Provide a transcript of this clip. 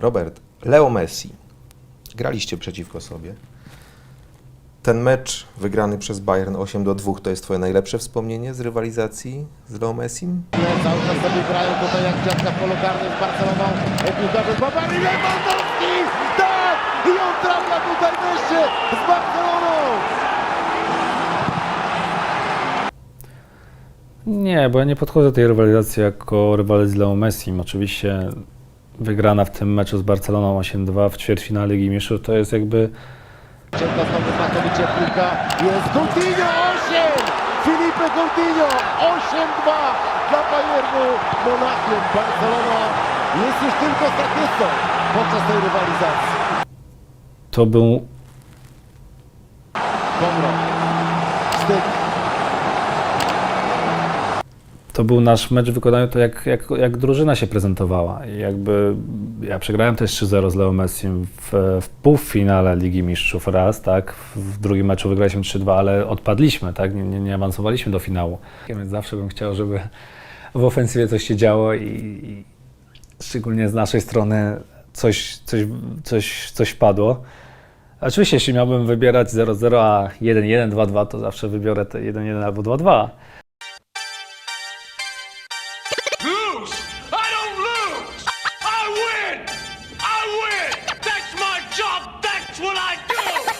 Robert, Leo Messi. Graliście przeciwko sobie. Ten mecz wygrany przez Bayern 8 do 2 to jest twoje najlepsze wspomnienie z rywalizacji z Leo Messim? Cały czas sobie grają tutaj jak dziadka w polu karnym z Barceloną. Piłkarze z Babami Lewandowski! Tak! I on trafia tutaj wreszcie z Barceloną! Nie, bo ja nie podchodzę do tej rywalizacji jako rywalizacji z Leo Messim. Oczywiście wygrana w tym meczu z Barceloną 8-2 w ćwierćfinale Ligi Mistrzów to jest jakby Ciemno znowu znakomicie piłka. Jest Coutinho 8! Filipe Coutinho 8-2 dla Bayernu Monachium. Barcelona jest już tylko statystą podczas tej rywalizacji. to był Pomrok. Wstyd. To był nasz mecz w wykonaniu to jak, jak, jak drużyna się prezentowała. I jakby ja przegrałem też 3-0 z Leo Messim w, w półfinale Ligi Mistrzów raz, tak? W drugim meczu wygraliśmy 3-2, ale odpadliśmy, tak? Nie, nie, nie awansowaliśmy do finału. Więc zawsze bym chciał, żeby w ofensywie coś się działo i, i szczególnie z naszej strony coś, coś, coś, coś wpadło. Oczywiście, jeśli miałbym wybierać 0-0, a 1-1, 2-2, to zawsze wybiorę te 1-1 albo 2-2.